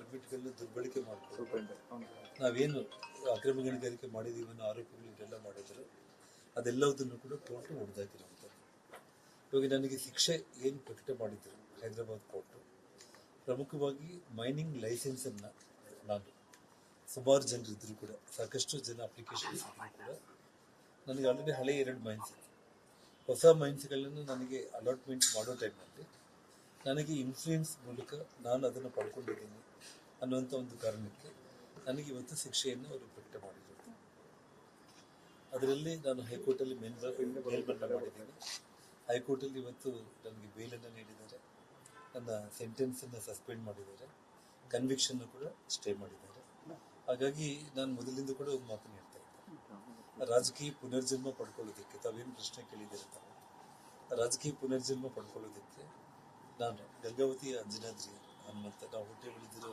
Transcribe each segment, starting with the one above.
ಪರ್ಮಿಟ್ಗಳನ್ನ ದುರ್ಬಳಕೆ ಮಾಡಿಕೊಂಡು ನಾವೇನು ಅಕ್ರಮ ಗಣಿಗಾರಿಕೆ ಮಾಡಿದೀವಿ ಅನ್ನೋ ಆರೋಪಗಳು ಇದೆಲ್ಲ ಮಾಡಿದ್ರು ಅದೆಲ್ಲದನ್ನು ಕೂಡ ಕೋರ್ಟ್ ಹೊಡೆದಾಕಿರುವಂಥದ್ದು. ಇವಾಗ ನನಗೆ ಶಿಕ್ಷೆ ಏನು ಪ್ರಕಟ ಮಾಡಿದ್ರು ಹೈದರಾಬಾದ್ ಕೋರ್ಟು ಪ್ರಮುಖವಾಗಿ ಮೈನಿಂಗ್ ಲೈಸೆನ್ಸ್ ಅನ್ನ ನಾನು ಸುಮಾರು ಜನರು ಇದ್ರು ಕೂಡ ಸಾಕಷ್ಟು ಜನ ಅಪ್ಲಿಕೇಶನ್ ಕೂಡ ನನಗೆ ಆಲ್ರೆಡಿ ಹಳೆ ಎರಡು ಮೈನ್ಸ್ ಇತ್ತು. ಹೊಸ ಮೈನ್ಸ್ಗಳನ್ನು ನನಗೆ ಅಲಾಟ್ಮೆಂಟ್ ಮಾಡೋ ಟೈಮ್ನಲ್ಲಿ ನನಗೆ ಇನ್ಫ್ಲೂಯೆನ್ಸ್ ಮೂಲಕ ನಾನು ಅದನ್ನು ಪಡ್ಕೊಂಡಿದ್ದೀನಿ ಅನ್ನುವಂಥ ಒಂದು ಕಾರಣಕ್ಕೆ ನನಗೆ ಇವತ್ತು ಶಿಕ್ಷೆಯನ್ನು ಅವರು ಪ್ರಕಟ ಮಾಡಿದರು. ಅದರಲ್ಲಿ ನಾನು ಹೈಕೋರ್ಟಲ್ಲಿ ಮೇಲ್ಮಟ್ಟ ಮಾಡಿದ್ದೀನಿ. ಹೈಕೋರ್ಟಲ್ಲಿ ಇವತ್ತು ನನಗೆ ಬೇಲನ್ನು ನೀಡಿದ್ದಾರೆ. ನನ್ನ ಸೆಂಟೆನ್ಸನ್ನು ಸಸ್ಪೆಂಡ್ ಮಾಡಿದ್ದಾರೆ. ಕನ್ವಿಕ್ಷನ್ನು ಕೂಡ ಸ್ಟೇ ಮಾಡಿದ್ದಾರೆ. ಹಾಗಾಗಿ ನಾನು ಮೊದಲಿಂದ ಕೂಡ ಒಂದು ಮಾತನ್ನು ಹೇಳ್ತಾ ಇದ್ದೆ. ರಾಜಕೀಯ ಪುನರ್ಜನ್ಮ ಪಡ್ಕೊಳ್ಳೋದಕ್ಕೆ ತಾವೇನು ಪ್ರಶ್ನೆ ಕೇಳಿದ್ದೀರ ತಾವು ರಾಜಕೀಯ ಪುನರ್ಜನ್ಮ ಪಡ್ಕೊಳ್ಳೋದಕ್ಕೆ ನಾನು ಗಂಗಾವತಿಯ ಅಂಜನಾದ್ರಿ ಹನುಮಂತ, ನಾವು ಹೊಟ್ಟೆ ಬೆಳೆದಿರೋ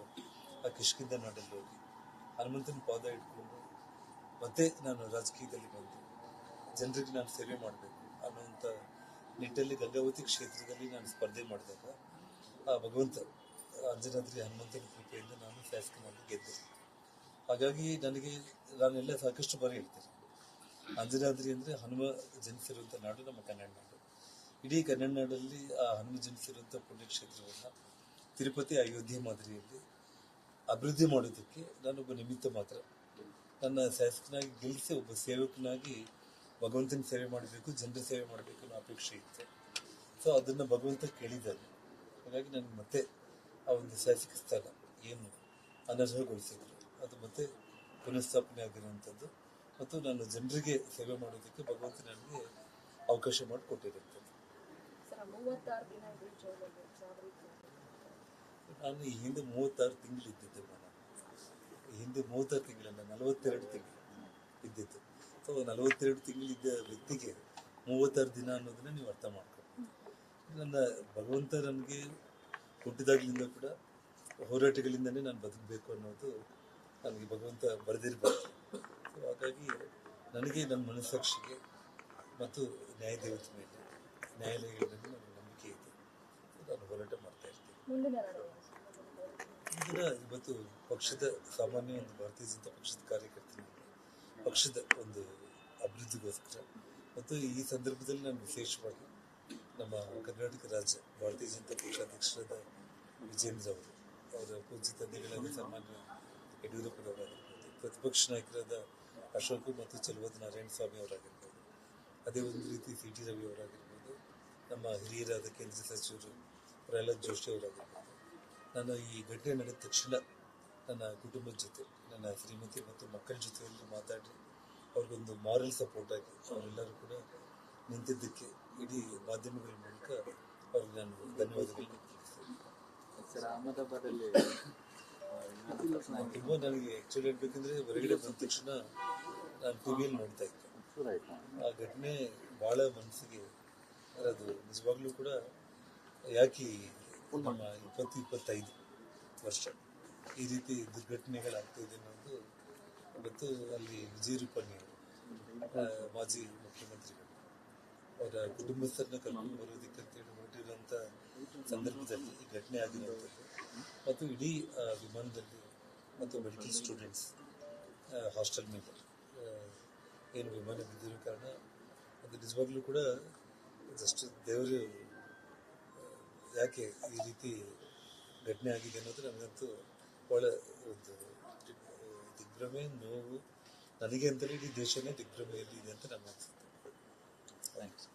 ಆ ಕಿಷ್ಕಿಂದ ನಾಡಲ್ಲಿ ಹೋಗಿ ಹನುಮಂತನ ಪಾದ ಇಟ್ಕೊಂಡು ಮತ್ತೆ ನಾನು ರಾಜಕೀಯದಲ್ಲಿ ಬಂದು. ಜನರಿಗೆ ನಾನು ಸೇವೆ ಮಾಡಬೇಕು ಅನ್ನುವಂಥ ನಿಟ್ಟಲ್ಲಿ ಗಂಗಾವತಿ ಕ್ಷೇತ್ರದಲ್ಲಿ ನಾನು ಸ್ಪರ್ಧೆ ಮಾಡಿದಾಗ ಆ ಭಗವಂತ ಅಂಜನಾದ್ರಿ ಹನುಮಂತನ ಕೃಪೆಯಿಂದ ನಾನು ಶಾಸಕನಾಗಿ ಗೆದ್ದೆ. ಹಾಗಾಗಿ ನನಗೆ ನಾನೆಲ್ಲ ಸಾಕಷ್ಟು ಬಾರಿ ಹೇಳ್ತೇನೆ. ಅಂಜನಾದ್ರಿ ಅಂದರೆ ಹನುಮ ಜನಿಸಿರುವಂಥ ನಾಡು ನಮ್ಮ ಕನ್ನಡ ನಾಡು. ಇಡೀ ಕನ್ನಡದಲ್ಲಿ, ಆ, ಹನುಮ ಜನಿಸಿರುವಂಥ ಪುಣ್ಯಕ್ಷೇತ್ರವನ್ನು ತಿರುಪತಿ, ಅಯೋಧ್ಯೆ ಮಾದರಿಯಲ್ಲಿ ಅಭಿವೃದ್ಧಿ ಮಾಡೋದಕ್ಕೆ ನಾನೊಬ್ಬ ನಿಮಿತ್ತ ಮಾತ್ರ. ನನ್ನ ಶಾಸಕನಾಗಿ ಗೆಲ್ಲಿಸಿ ಒಬ್ಬ ಸೇವಕನಾಗಿ ಭಗವಂತನ ಸೇವೆ ಮಾಡಬೇಕು, ಜನರ ಸೇವೆ ಮಾಡಬೇಕು ಅನ್ನೋ ಅಪೇಕ್ಷೆ ಇತ್ತು. ಸೊ ಅದನ್ನು ಭಗವಂತ ಕೇಳಿದ್ದಾನೆ. ಹಾಗಾಗಿ ನನಗೆ ಮತ್ತೆ ಆ ಒಂದು ಶಾಸಕ ಸ್ಥಾನ ಏನು ಅನರ್ಹಗೊಳಿಸಿದ್ರು. ಅದು ಮತ್ತೆ ಪುನಃಸ್ಥಾಪನೆ ಆಗಿರುವಂಥದ್ದು ಮತ್ತು ನಾನು ಜನರಿಗೆ ಸೇವೆ ಮಾಡೋದಕ್ಕೆ ಭಗವಂತ ನನಗೆ ಅವಕಾಶ ಮಾಡಿಕೊಟ್ಟಿರುವಂಥದ್ದು ನಾನು ಈ ಹಿಂದೆ ಮೂವತ್ತಾರು ತಿಂಗಳು ಇದ್ದಿದ್ದೆ ಈ ಹಿಂದೆ ಮೂವತ್ತಾರು ತಿಂಗಳಲ್ಲ ನಲವತ್ತೆರಡು ತಿಂಗಳು ಇದ್ದಿದ್ದು. ಸೊ, ನಲವತ್ತೆರಡು ತಿಂಗಳಿದ್ದ ವ್ಯಕ್ತಿಗೆ ಮೂವತ್ತಾರು ದಿನ ಅನ್ನೋದನ್ನ ನೀವು ಅರ್ಥ ಮಾಡ್ಕೊಂಡು ನನ್ನ ಭಗವಂತ ನನಗೆ ಹುಟ್ಟಿದಾಗಲಿಂದ ಕೂಡ ಹೋರಾಟಗಳಿಂದನೇ ನಾನು ಬದುಕಬೇಕು ಅನ್ನೋದು ನನಗೆ ಭಗವಂತ ಬರೆದಿರಬಾರ್ದು ಸೊ, ಹಾಗಾಗಿ ನನಗೆ ನನ್ನ ಮನಸ್ಸಾಕ್ಷಿಗೆ ಮತ್ತು ನ್ಯಾಯದೇವತೆ ಮೇಲೆ ನನಗೆ ನಂಬಿಕೆ ಇದೆ ನಾನು ಹೋರಾಟ ಮಾಡ್ತಾ ಇರ್ತೀನಿ ಮುಂದಿನ ಇವತ್ತು ಪಕ್ಷದ ಸಾಮಾನ್ಯ ಒಂದು ಭಾರತೀಯ ಜನತಾ ಪಕ್ಷದ ಕಾರ್ಯಕರ್ತನಾಗಿ ಪಕ್ಷದ ಒಂದು ಅಭಿವೃದ್ಧಿಗೋಸ್ಕರ ಮತ್ತು ಈ ಸಂದರ್ಭದಲ್ಲಿ ನಾನು ವಿಶೇಷವಾಗಿ ನಮ್ಮ ಕರ್ನಾಟಕ ರಾಜ್ಯ ಭಾರತೀಯ ಜನತಾ ಪಕ್ಷಾಧ್ಯಕ್ಷರಾದ ವಿಜೇಂದ್ರ ಅವರು ಅವರ ಪೂಜ್ಯ ತಂದೆಗಳಾದ ಸಾಮಾನ್ಯ ಯಡಿಯೂರಪ್ಪನವರಾಗಿರ್ಬೋದು ಪ್ರತಿಪಕ್ಷ ನಾಯಕರಾದ ಅಶೋಕ್ ಮತ್ತು ಚಲುವದ ನಾರಾಯಣ ಸ್ವಾಮಿ ಅವರಾಗಿರ್ಬೋದು ಅದೇ ಒಂದು ರೀತಿ ಸಿ ಟಿ ರವಿ ಅವರಾಗಿರ್ಬೋದು ನಮ್ಮ ಹಿರಿಯರಾದ ಕೇಂದ್ರ ಸಚಿವರು ಪ್ರಹ್ಲಾದ್ ಜೋಶಿ ಅವರಾಗಿರ್ಬೋದು. ನಾನು ಈ ಘಟನೆ ನಡೆದ ತಕ್ಷಣ ನನ್ನ ಕುಟುಂಬದ ಜೊತೆ ನನ್ನ ಶ್ರೀಮತಿ ಮತ್ತು ಮಕ್ಕಳ ಜೊತೆಯಲ್ಲಿ ಮಾತಾಡಿ ಅವ್ರಿಗೊಂದು ಮಾರಲ್ ಸಪೋರ್ಟ್ ಆಗಿ ಅವರೆಲ್ಲರೂ ಕೂಡ ನಿಂತಿದ್ದಕ್ಕೆ ಇಡೀ ಮಾಧ್ಯಮಗಳ ಮೂಲಕ ಅವ್ರಿಗೆ ನಾನು ಧನ್ಯವಾದಗಳನ್ನು ಅಹಮದಾಬಾದಲ್ಲಿ ತುಂಬ ನನಗೆ ಆ್ಯಕ್ಚುಲಿ ಹೇಳ್ಬೇಕಂದ್ರೆ ಹೊರಗಡೆ ಬಂದ ತಕ್ಷಣ ನಾನು ಟಿ ವಿಯಲ್ಲಿ ನೋಡ್ತಾ ಇದ್ದೆ. ಆ ಘಟನೆ ಭಾಳ ಮನಸ್ಸಿಗೆ ಅದು ನಿಜವಾಗ್ಲೂ ಕೂಡ ಯಾಕೆ ನಮ್ಮ ಇಪ್ಪತ್ತು ಇಪ್ಪತ್ತೈದು ವರ್ಷ ಈ ರೀತಿ ದುರ್ಘಟನೆಗಳಾಗ್ತಾ ಇದೆ ಅನ್ನೋದು ಇವತ್ತು ಅಲ್ಲಿ ವಿಜಯ ರೂಪಾಣಿ ಅವರು ಮಾಜಿ ಮುಖ್ಯಮಂತ್ರಿಗಳು, ಅವರ ಕುಟುಂಬಸ್ಥರನ್ನ ಕರ್ಕೊಂಡು ಬರೋದಕ್ಕೆ ಅಂತೇಳಿ ಹೊರಟಿರುವಂಥ ಸಂದರ್ಭದಲ್ಲಿ ಈ ಘಟನೆ ಆಗಿರುವಂಥದ್ದು. ಮತ್ತು ಇಡೀ ವಿಮಾನದಲ್ಲಿ ಮತ್ತು ಮೆಡಿಕಲ್ ಸ್ಟೂಡೆಂಟ್ಸ್ ಹಾಸ್ಟೆಲ್ ಮೇಲೆ ಏನು ವಿಮಾನ ಬಿದ್ದಿರೋ ಕಾರಣ ಅದು ನಿಜವಾಗ್ಲೂ ಕೂಡ ಜಸ್ಟ್ ದೇವರು ಯಾಕೆ ಈ ರೀತಿ ಘಟನೆ ಆಗಿದೆ ಅನ್ನೋದು ನನಗಂತೂ ಭಾಳ ಒಂದು ದಿಗ್ಭ್ರಮೆ ನೋವು ನನಗೆ ಅಂತಲೇ ಇಡೀ ದೇಶನೇ ದಿಗ್ಭ್ರಮೆಯಲ್ಲಿ ಇದೆ ಅಂತ ನನ್ನ ಅನಿಸುತ್ತೆ ಥ್ಯಾಂಕ್ ಯು